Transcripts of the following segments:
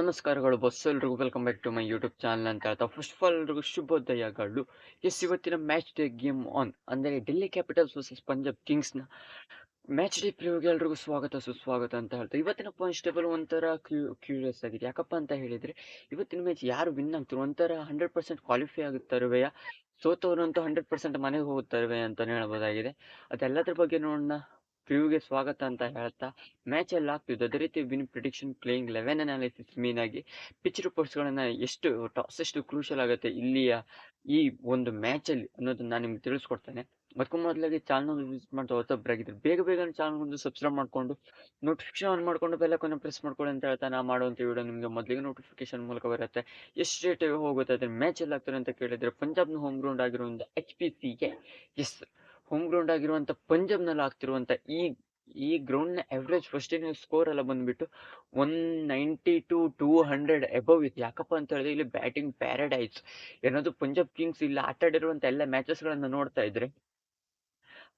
ನಮಸ್ಕಾರಗಳು. ಬಸ್ ಎಲ್ರಿಗೂ welcome back to my YouTube channel ಅಂತ ಹೇಳ್ತಾ. ಫಸ್ಟ್ ಆಫ್ ಆಲ್ ಎಲ್ರಿಗೂ ಶುಭೋದಯಗಳು. ಎಸ್, ಇವತ್ತಿನ ಮ್ಯಾಚ್ ಡೇ ಗೇಮ್ ಆನ್ ಅಂದರೆ ಡೆಲ್ಲಿ ಕ್ಯಾಪಿಟಲ್ಸ್ ವರ್ಸಸ್ ಪಂಜಾಬ್ ಕಿಂಗ್ಸ್ನ ಮ್ಯಾಚ್ ಡೇ ಪ್ರಿವ್ಯೂಗೆ ಎಲ್ರಿಗೂ ಸ್ವಾಗತ, ಸುಸ್ವಾಗತ ಅಂತ ಹೇಳ್ತಾ. ಇವತ್ತಿನ ಪಾಯಿಂಟ್ಸ್ ಟೇಬಲ್ ಒಂಥರ ಕ್ಯೂ ಕ್ಯೂರಿಯಸ್ ಆಗಿದೆ. ಯಾಕಪ್ಪ ಅಂತ ಹೇಳಿದರೆ, ಇವತ್ತಿನ ಮ್ಯಾಚ್ ಯಾರು ವಿನ್ ಆಗ್ತಾರೆ? ಒಂಥರ ಹಂಡ್ರೆಡ್ ಪರ್ಸೆಂಟ್ ಕ್ವಾಲಿಫೈ ಆಗುತ್ತಾರವೆಯ ಸೋತವರಂತೂ ಹಂಡ್ರೆಡ್ ಪರ್ಸೆಂಟ್ ಮನೆಗೆ ಹೋಗುತ್ತಾರವೆ ಅಂತಲೇ ಹೇಳ್ಬೋದಾಗಿದೆ. ಅದೆಲ್ಲದ್ರ ಬಗ್ಗೆ ನೋಡೋಣ. ಪ್ರಿವ್ಯೂಗೆ ಸ್ವಾಗತ ಅಂತ ಹೇಳ್ತಾ ಮ್ಯಾಚ್ ಎಲ್ಲ ಆಗ್ತಿದ್ದು ಅದೇ ರೀತಿ win prediction playing eleven analysis main ಆಗಿ ಪಿಚ್ ರಿಪೋರ್ಟ್ಸ್ಗಳನ್ನು ಎಷ್ಟು ಟಾಸ್ ಎಷ್ಟು ಕ್ರೂಷಲ್ ಆಗುತ್ತೆ ಇಲ್ಲಿಯ ಈ ಒಂದು ಮ್ಯಾಚಲ್ಲಿ ಅನ್ನೋದನ್ನ ನಾನು ನಿಮ್ಗೆ ತಿಳಿಸ್ಕೊಡ್ತೇನೆ. ಅದಕ್ಕೂ ಮೊದಲಾಗಿ ಚಾನಲ್ ವಿಸಿಟ್ ಮಾಡ್ತಾ ಹೊಸಬ್ರಾಗಿದ್ರೆ ಬೇಗ ಬೇಗ ಚಾನಲ್ ಒಂದು ಸಬ್ಸ್ಕ್ರೈಬ್ ಮಾಡ್ಕೊಂಡು ನೋಟಿಫಿಕೇಶನ್ ಆನ್ ಮಾಡ್ಕೊಂಡು ಬೆಲ್ಲಕ್ಕೊಂದು ಪ್ರೆಸ್ ಮಾಡ್ಕೊಳ್ಳಿ ಅಂತ ಹೇಳ್ತಾ ನಾ ಮಾಡುವಂಥ ವಿಡಿಯೋ ನಿಮಗೆ ಮೊದಲಿಗೆ ನೋಟಿಫಿಕೇಶನ್ ಮೂಲಕ ಬರುತ್ತೆ. ಎಷ್ಟು ರೇಟ್ ಹೋಗುತ್ತೆ, ಅದ್ರ ಮ್ಯಾಚ್ ಎಲ್ಲ ಆಗ್ತಾರೆ ಅಂತ ಕೇಳಿದರೆ ಪಂಜಾಬ್ನ ಹೋಮ್ ಗ್ರೌಂಡ್ ಆಗಿರುವಂಥ ಎಚ್ ಪಿ ಸಿಗೆ ಎಸ್ ಹೋಮ್ ಗ್ರೌಂಡ್ ಆಗಿರುವಂಥ ಪಂಜಾಬ್ನಲ್ಲಿ ಆಗ್ತಿರುವಂಥ ಈ ಈ ಗ್ರೌಂಡ್ನ ಎವ್ರೇಜ್ ಫಸ್ಟ್ ಇನ್ನಿಂಗ್ ಸ್ಕೋರ್ ಎಲ್ಲ ಬಂದ್ಬಿಟ್ಟು one ninety to two hundred above ಇತ್ತು. ಯಾಕಪ್ಪ ಅಂತ ಹೇಳಿದ್ರೆ ಇಲ್ಲಿ ಬ್ಯಾಟಿಂಗ್ ಪ್ಯಾರಡೈಸ್ ಏನಾದ್ರು ಪಂಜಾಬ್ ಕಿಂಗ್ಸ್ ಇಲ್ಲಿ ಆಟ ಆಡಿರುವಂಥ ಎಲ್ಲ ಮ್ಯಾಚಸ್ಗಳನ್ನು ನೋಡ್ತಾ ಇದ್ರೆ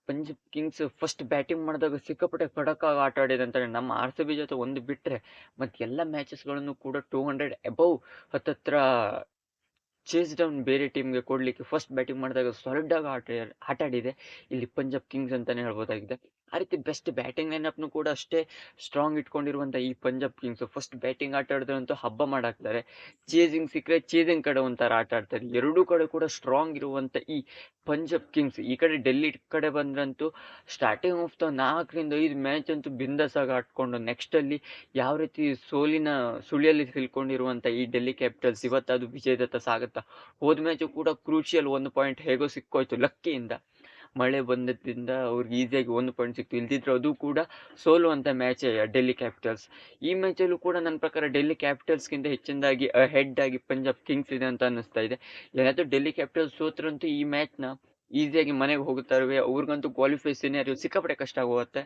ಪಂಜಾಬ್ ಕಿಂಗ್ಸ್ ಫಸ್ಟ್ ಬ್ಯಾಟಿಂಗ್ ಮಾಡಿದಾಗ ಸಿಕ್ಕಾಪಟ್ಟೆ ಖಡಕ್ಕಾಗಿ ಆಟ ಆಡಿದೆ ಅಂತ ನಮ್ಮ ಆರ್ ಸಿ ಬಿ ಜೊತೆ ಒಂದು ಬಿಟ್ಟರೆ ಮತ್ತು ಎಲ್ಲ ಮ್ಯಾಚಸ್ಗಳನ್ನು ಕೂಡ ಟೂ ಹಂಡ್ರೆಡ್ ಎಬವ್ ಹತ್ತತ್ರ ಚೇಸ್ ಡೌನ್ ಬೇರೆ ಟೀಮ್ಗೆ ಕೊಡಲಿಕ್ಕೆ ಫಸ್ಟ್ ಬ್ಯಾಟಿಂಗ್ ಮಾಡಿದಾಗ ಸಾಲಿಡ್ ಆಗಿ ಆಟ ಆಡಿದೆ. ಇಲ್ಲಿ ಪಂಜಾಬ್ ಕಿಂಗ್ಸ್ ಅಂತಾನೆ ಹೇಳ್ಬೋದಾಗಿದೆ. ಆ ರೀತಿ ಬೆಸ್ಟ್ ಬ್ಯಾಟಿಂಗ್ ಲೈನಪ್ನು ಕೂಡ ಅಷ್ಟೇ ಸ್ಟ್ರಾಂಗ್ ಇಟ್ಕೊಂಡಿರುವಂಥ ಈ ಪಂಜಾಬ್ ಕಿಂಗ್ಸ್ ಫಸ್ಟ್ ಬ್ಯಾಟಿಂಗ್ ಆಟ ಆಡಿದ್ರಂತೂ ಹಬ್ಬ ಮಾಡಾಕ್ತಾರೆ. ಚೇಸಿಂಗ್ ಸಿಕ್ಕರೆ ಚೇಸಿಂಗ್ ಕಡೆ ಒಂಥರ ಆಟ ಆಡ್ತಾರೆ. ಎರಡೂ ಕಡೆ ಕೂಡ ಸ್ಟ್ರಾಂಗ್ ಇರುವಂಥ ಈ ಪಂಜಾಬ್ ಕಿಂಗ್ಸ್ ಈ ಕಡೆ ಡೆಲ್ಲಿ ಕಡೆ ಬಂದ್ರಂತೂ ಸ್ಟಾರ್ಟಿಂಗ್ ಆಫ್ ದ ನಾಲ್ಕರಿಂದ ಐದು ಮ್ಯಾಚ್ ಅಂತೂ ಬಿಂದಸಾಗಿ ಆಡ್ಕೊಂಡು ನೆಕ್ಸ್ಟಲ್ಲಿ ಯಾವ ರೀತಿ ಸೋಲಿನ ಸುಳಿಯಲ್ಲಿ ಸಿಲ್ಕೊಂಡಿರುವಂಥ ಈ ಡೆಲ್ಲಿ ಕ್ಯಾಪಿಟಲ್ಸ್ ಇವತ್ತು ಅದು ವಿಜಯದತ್ತ ಸಾಗುತ್ತಾ ಹೋದ ಮ್ಯಾಚು ಕೂಡ ಕ್ರೂಷಿಯಲ್ ಒಂದು ಪಾಯಿಂಟ್ ಹೇಗೋ ಸಿಕ್ಕೋಯ್ತು ಲಕ್ಕಿಯಿಂದ. ಮಳೆ ಬಂದದ್ರಿಂದ ಅವ್ರಿಗೆ ಈಸಿಯಾಗಿ ಒಂದು ಪಾಯಿಂಟ್ ಸಿಕ್ತು. ಇಲ್ದಿದ್ರೆ ಅದು ಕೂಡ ಸೋಲುವಂಥ ಮ್ಯಾಚೇ ಡೆಲ್ಲಿ ಕ್ಯಾಪಿಟಲ್ಸ್ ಈ ಮ್ಯಾಚಲ್ಲೂ ಕೂಡ ನನ್ನ ಪ್ರಕಾರ ಡೆಲ್ಲಿ ಕ್ಯಾಪಿಟಲ್ಸ್ಗಿಂತ ಹೆಚ್ಚಿನದಾಗಿ ಹೆಡ್ ಆಗಿ ಪಂಜಾಬ್ ಕಿಂಗ್ಸ್ ಇದೆ ಅಂತ ಅನ್ನಿಸ್ತಾ ಇದೆ. ಏನಾದರೂ ಡೆಲ್ಲಿ ಕ್ಯಾಪಿಟಲ್ಸ್ ಸೋತ್ರಂತೂ ಈ ಮ್ಯಾಚ್ನ ಈಸಿಯಾಗಿ ಮನೆಗೆ ಹೋಗುತ್ತಾರೆ ಅವ್ರಿಗಂತೂ ಕ್ವಾಲಿಫೈ ಸಿನಾರಿಯೋ ಸಿಕ್ಕಾಪಟ್ಟೆ ಕಷ್ಟ ಆಗುತ್ತೆ.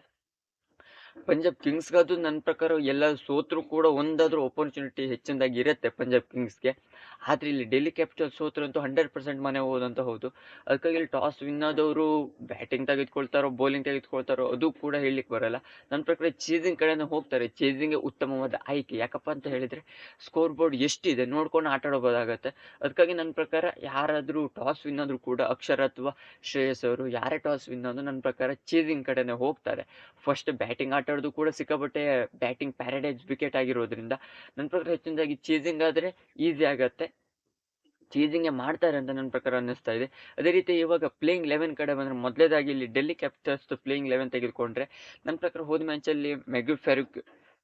ಪಂಜಾಬ್ ಕಿಂಗ್ಸ್ಗದು ನನ್ನ ಪ್ರಕಾರ ಎಲ್ಲ ಸೋತ್ರು ಕೂಡ ಒಂದಾದ್ರೂ ಅಪರ್ಚುನಿಟಿ ಹೆಚ್ಚಿನದಾಗಿ ಇರುತ್ತೆ ಪಂಜಾಬ್ ಕಿಂಗ್ಸ್ಗೆ. ಆದರೆ ಇಲ್ಲಿ ಡೆಲ್ಲಿ ಕ್ಯಾಪಿಟಲ್ ಸೋತ್ರಂತೂ ಹಂಡ್ರೆಡ್ ಪರ್ಸೆಂಟ್ ಮನೆ ಹೋದಂತ ಹೌದು. ಅದಕ್ಕಾಗಿ ಇಲ್ಲಿ ಟಾಸ್ ವಿನ್ ಆದವರು ಬ್ಯಾಟಿಂಗ್ ತೆಗೆದುಕೊಳ್ತಾರೋ ಬೌಲಿಂಗ್ ತೆಗೆದುಕೊಳ್ತಾರೋ ಅದು ಕೂಡ ಹೇಳಲಿಕ್ಕೆ ಬರಲ್ಲ. ನನ್ನ ಪ್ರಕಾರ ಚೇಸಿಂಗ್ ಕಡೆನೇ ಹೋಗ್ತಾರೆ. ಚೇಸಿಂಗ್ಗೆ ಉತ್ತಮವಾದ ಆಯ್ಕೆ. ಯಾಕಪ್ಪ ಅಂತ ಹೇಳಿದರೆ ಸ್ಕೋರ್ ಬೋರ್ಡ್ ಎಷ್ಟಿದೆ ನೋಡ್ಕೊಂಡು ಆಟ ಆಡೋಬೋದಾಗತ್ತೆ ಅದಕ್ಕಾಗಿ ನನ್ನ ಪ್ರಕಾರ ಯಾರಾದರೂ ಟಾಸ್ ವಿನ್ ಆದರೂ ಕೂಡ ಅಕ್ಷರ ಅಥವಾ ಶ್ರೇಯಸ್ ಅವರು ಯಾರೇ ಟಾಸ್ ವಿನ್ ಆದರೂ ನನ್ನ ಪ್ರಕಾರ ಚೇಸಿಂಗ್ ಕಡೆನೇ ಹೋಗ್ತಾರೆ. ಫಸ್ಟ್ ಬ್ಯಾಟಿಂಗ್ ಆಟ ಆಡೋದು ಕೂಡ ಸಿಕ್ಕಾಪಟ್ಟೆ ಬ್ಯಾಟಿಂಗ್ ಪ್ಯಾರಡೈಸ್ ವಿಕೆಟ್ ಆಗಿರೋದ್ರಿಂದ ನನ್ನ ಪ್ರಕಾರ ಹೆಚ್ಚಿನದಾಗಿ ಚೇಸಿಂಗ್ ಆದರೆ ಈಸಿ ಆಗುತ್ತೆ. ಚೇಸಿಂಗೇ ಮಾಡ್ತಾರೆ ಅಂತ ನನ್ನ ಪ್ರಕಾರ ಅನ್ನಿಸ್ತಾ ಇದೆ. ಅದೇ ರೀತಿ ಇವಾಗ ಪ್ಲೇಯಿಂಗ್ ಲೆವೆನ್ ಕಡೆ ಬಂದರೆ ಮೊದಲೇದಾಗಿ ಇಲ್ಲಿ ಡೆಲ್ಲಿ ಕ್ಯಾಪಿಟಲ್ಸ್ ಪ್ಲೇಯಿಂಗ್ ಲೆವೆನ್ ತೆಗೆದುಕೊಂಡ್ರೆ ನನ್ನ ಪ್ರಕಾರ ಹೋದ ಮ್ಯಾಚಲ್ಲಿ ಮೆಗು ಫೆರುಕ್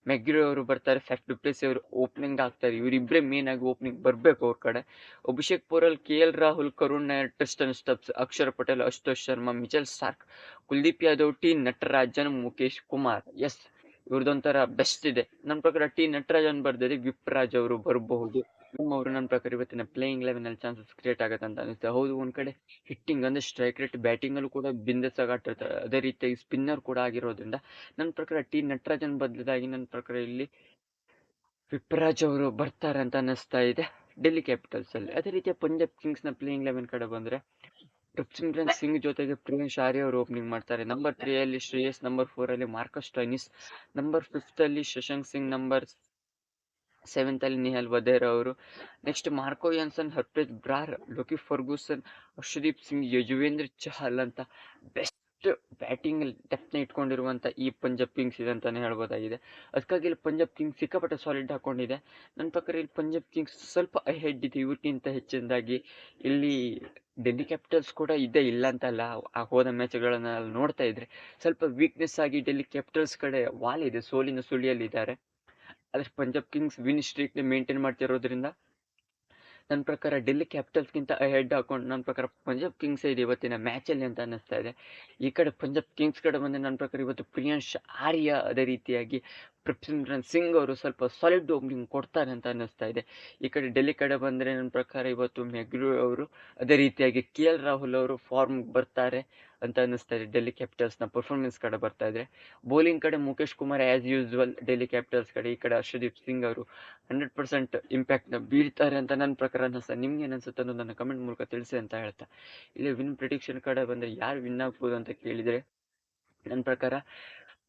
ಮೆಗ್ರಿ ಅವರು ಬರ್ತಾರೆ ಫ್ಯಾಕ್ಟ್ ಪ್ಲೇಸ್ ಅವರು ಓಪನಿಂಗ್ ಆಗ್ತಾರೆ ಇವರಿಬ್ಬರೇ ಮೇನ್ ಆಗಿ ಓಪನಿಂಗ್ ಬರಬೇಕು ಅವ್ರ ಕಡೆ. Abhishek Porel, K L Rahul, Karun Nair Tristan Stubbs Axar Patel, Ashutosh Sharma, Mitchell Starc, Kuldeep Yadav, T Natarajan Mukesh Kumar. Yes ಇವ್ರದೊಂಥರ best ಇದೆ. ನನ್ನ ಪ್ರಕಾರ ಟಿ ನಟರಾಜನ್ ಬರ್ದಿದೆ ವಿಪ್ರಾಜ್ ಅವರು ಬರಬಹುದು. ಅವರು ನನ್ನ ಪ್ರಕಾರ ಇವತ್ತಿನ ಪ್ಲೇಯಿಂಗ್ ಲೆವೆನ್ ಅಲ್ಲಿ ಚಾನ್ಸಸ್ ಕ್ರಿಯೇಟ್ ಆಗುತ್ತೆ ಅಂತ ಅನಿಸುತ್ತೆ ಹೌದು ಒಂದ್ ಕಡೆ ಹಿಟ್ಟಿಂಗ್ ಅಂದ್ರೆ ಸ್ಟ್ರೈಕ್ ರೇಟ್ ಬ್ಯಾಟಿಂಗ್ ಅಲ್ಲೂ ಕೂಡ ಬಿಂದಸಾಗಿ ಆಟಿರ್ತಾರೆ ಅದೇ ರೀತಿಯಾಗಿ ಸ್ಪಿನ್ನರ್ ಕೂಡ ಆಗಿರೋದ್ರಿಂದ ನನ್ನ ಪ್ರಕಾರ ಟಿ ನಟರಾಜನ್ ಬದಲಾಗಿ ನನ್ನ ಪ್ರಕಾರ ಇಲ್ಲಿ ವಿಪ್ರಾಜ್ ಅವರು ಬರ್ತಾರೆ ಅಂತ ಅನ್ನಿಸ್ತಾ ಇದೆ. ಡೆಲ್ಲಿ ಕ್ಯಾಪಿಟಲ್ಸ್ ಅಲ್ಲಿ. ಅದೇ ರೀತಿಯ ಪಂಜಾಬ್ ಕಿಂಗ್ಸ್ನ ಪ್ಲೇಯಿಂಗ್ ಲೆವೆನ್ ಕಡೆ ಬಂದ್ರೆ ಸಿಮ್ರನ್ ಸಿಂಗ್ ಜೊತೆಗೆ ಪ್ರಿಯನ್ ಶಾರಿ ಅವರು ಓಪನಿಂಗ್ ಮಾಡ್ತಾರೆ. ನಂಬರ್ ತ್ರೀ ಅಲ್ಲಿ ಶ್ರೇಯಸ್ ನಂಬರ್ ಫೋರ್ ಅಲ್ಲಿ ಮಾರ್ಕಸ್ ಟೈನಿಸ್ ನಂಬರ್ ಫಿಫ್ತ್ ಅಲ್ಲಿ ಶಶಾಂಕ್ ಸಿಂಗ್ ನಂಬರ್ ಸೆವೆಂತ್ ಅಲ್ಲಿ ನಿಹಲ್ ವಧೇರ್ ಅವರು. Next Marco Jansen, Harpreet Brar, Lockie Ferguson Arshdeep Singh, Yuzvendra Chahal ಅಂತ ಬೆಸ್ಟ್ ಬ್ಯಾಟಿಂಗ್ ಡೆಪ್ನ ಇಟ್ಕೊಂಡಿರುವಂಥ ಈ ಪಂಜಾಬ್ ಕಿಂಗ್ಸ್ ಇದೆ ಅಂತಾನೆ ಹೇಳ್ಬೋದಾಗಿದೆ. ಅದಕ್ಕಾಗಿ ಇಲ್ಲಿ ಪಂಜಾಬ್ ಕಿಂಗ್ಸ್ ಸಿಕ್ಕಾಪಟ್ಟೆ ಸಾಲಿಡ್ ಹಾಕೊಂಡಿದೆ. ನನ್ನ ಪ್ರಕಾರ ಇಲ್ಲಿ ಪಂಜಾಬ್ ಕಿಂಗ್ಸ್ ಸ್ವಲ್ಪ ಹೆಡ್ ಇದೆ ಇವ್ರಿಗಿಂತ ಹೆಚ್ಚಿನದಾಗಿ. ಇಲ್ಲಿ ಡೆಲ್ಲಿ ಕ್ಯಾಪಿಟಲ್ಸ್ ಕೂಡ ಇದೆ, ಇಲ್ಲ ಅಂತಲ್ಲ, ಆ ಹೋದ ಮ್ಯಾಚ್ಗಳನ್ನ ನೋಡ್ತಾ ಇದ್ರೆ ಸ್ವಲ್ಪ ವೀಕ್ನೆಸ್ ಆಗಿ ಡೆಲ್ಲಿ ಕ್ಯಾಪಿಟಲ್ಸ್ ಕಡೆ ವಾಲ್ ಇದೆ, ಸೋಲಿನ ಸುಳಿಯಲ್ಲಿದ್ದಾರೆ. ಆದರೆ ಪಂಜಾಬ್ ಕಿಂಗ್ಸ್ ವಿನ್ ಸ್ಟ್ರೀಕ್ನ ಮೇಂಟೈನ್ ಮಾಡ್ತಿರೋದ್ರಿಂದ ನನ್ನ ಪ್ರಕಾರ ಡೆಲ್ಲಿ ಕ್ಯಾಪಿಟಲ್ಸ್ಗಿಂತ ಹೆಡ್ ಹಾಕೊಂಡು ನನ್ನ ಪ್ರಕಾರ ಪಂಜಾಬ್ ಕಿಂಗ್ಸ್ ಇದೆ ಇವತ್ತಿನ ಮ್ಯಾಚಲ್ಲಿ ಅಂತ ಅನ್ನಿಸ್ತಾ ಇದೆ. ಈ ಕಡೆ ಪಂಜಾಬ್ ಕಿಂಗ್ಸ್ ಕಡೆ ಬಂದರೆ ನನ್ನ ಪ್ರಕಾರ ಇವತ್ತು ಪ್ರಿಯಾಂಶ್ ಆರ್ಯ ಅದೇ ರೀತಿಯಾಗಿ ಪ್ರಪ್ಸಿಮ್ರನ್ ಸಿಂಗ್ ಅವರು ಸ್ವಲ್ಪ ಸಾಲಿಡ್ ಓಪನಿಂಗ್ ಕೊಡ್ತಾರೆ ಅಂತ ಅನ್ನಿಸ್ತಾ ಇದೆ. ಈ ಕಡೆ ಡೆಲ್ಲಿ ಕಡೆ ಬಂದರೆ ನನ್ನ ಪ್ರಕಾರ ಇವತ್ತು ಮೆಗ್ರು ಅವರು ಅದೇ ರೀತಿಯಾಗಿ ಕೆ ಎಲ್ ರಾಹುಲ್ ಅವರು ಫಾರ್ಮ್ ಬರ್ತಾರೆ ಅಂತ ಅನ್ನಿಸ್ತಾ ಇದೆ. ಡೆಲ್ಲಿ ಕ್ಯಾಪಿಟಲ್ಸ್ನ ಪರ್ಫಾರ್ಮೆನ್ಸ್ ಕಡೆ ಬರ್ತಾ ಇದ್ರೆ ಬೌಲಿಂಗ್ ಕಡೆ Mukesh Kumar as usual Delhi Capitals ಕಡೆ, ಈ ಕಡೆ ಹರ್ಷದೀಪ್ ಸಿಂಗ್ ಅವರು ಹಂಡ್ರೆಡ್ ಪರ್ಸೆಂಟ್ ಇಂಪ್ಯಾಕ್ಟ್ನ ಬೀಳ್ತಾರೆ ಅಂತ ನನ್ನ ಪ್ರಕಾರ ಅನ್ನಿಸ್ತಾ ನಿಮ್ಗೆ ಏನು ಅನಿಸುತ್ತೆ ಅನ್ನೋದು ನನ್ನ ಕಮೆಂಟ್ ಮೂಲಕ ತಿಳಿಸಿ ಅಂತ ಹೇಳ್ತಾ. ಇಲ್ಲಿ ವಿನ್ ಪ್ರಿಡಿಕ್ಷನ್ ಕಡೆ ಬಂದರೆ ಯಾರು ವಿನ್ ಆಗ್ಬೋದು ಅಂತ ಕೇಳಿದರೆ, ನನ್ನ ಪ್ರಕಾರ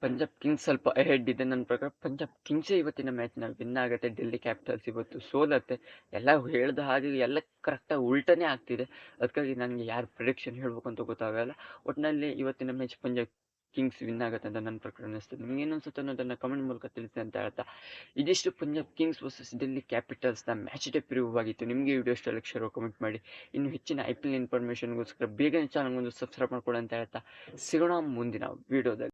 ಪಂಜಾಬ್ ಕಿಂಗ್ಸ್ ಸ್ವಲ್ಪ ಹೆಡ್ ಇದೆ ನನ್ನ ಪ್ರಕಾರ. ಪಂಜಾಬ್ ಕಿಂಗ್ಸೇ ಇವತ್ತಿನ ಮ್ಯಾಚ್ನ ವಿನ್ ಆಗುತ್ತೆ. ಡೆಲ್ಲಿ ಕ್ಯಾಪಿಟಲ್ಸ್ ಇವತ್ತು ಸೋಲತ್ತೆ. ಎಲ್ಲ ಹೇಳ್ದ ಹಾಗೆ ಎಲ್ಲ ಕರೆಕ್ಟಾಗಿ ಉಲ್ಟನೇ ಆಗ್ತಿದೆ. ಅದಕ್ಕಾಗಿ ನನಗೆ ಯಾರು ಪ್ರಿಡಿಕ್ಷನ್ ಹೇಳ್ಬೇಕು ಅಂತ ಗೊತ್ತಾಗಲ್ಲ. ಒಟ್ಟಿನಲ್ಲಿ ಇವತ್ತಿನ ಮ್ಯಾಚ್ ಪಂಜಾಬ್ ಕಿಂಗ್ಸ್ ವಿನ್ ಆಗುತ್ತೆ ಅಂತ ನನ್ನ ಪ್ರಕಾರ ಅನಿಸ್ತದೆ ನಿಮ್ಗೆ ಏನನ್ಸುತ್ತೆ ಅನ್ನೋದನ್ನು ಕಮೆಂಟ್ ಮೂಲಕ ತಿಳಿಸಿ ಅಂತ ಹೇಳ್ತಾ. ಇದಿಷ್ಟು ಪಂಜಾಬ್ ಕಿಂಗ್ಸ್ ವರ್ಸಸ್ ಡೆಲ್ಲಿ ಕ್ಯಾಪಿಟಲ್ಸ್ನ ಮ್ಯಾಚ್ ಡೇ ಪ್ರಿವ್ಯೂ ಆಗಿತ್ತು. ನಿಮಗೆ ವಿಡಿಯೋ ಇಷ್ಟ ಲಕ್ಷ ಕಮೆಂಟ್ ಮಾಡಿ. ಇನ್ನು ಹೆಚ್ಚಿನ ಐ ಪಿ ಎಲ್ ಇನ್ಫಾರ್ಮೇಷನ್ಗೋಸ್ಕರ ಬೇಗನೆ ಚಾನಲ್ ಒಂದು ಸಬ್ಸ್ಕ್ರೈಬ್ ಮಾಡ್ಕೊಳ್ಳಿ ಅಂತ ಹೇಳ್ತಾ. ಸಿಗೋಣ ಮುಂದಿನ ವಿಡಿಯೋದಲ್ಲಿ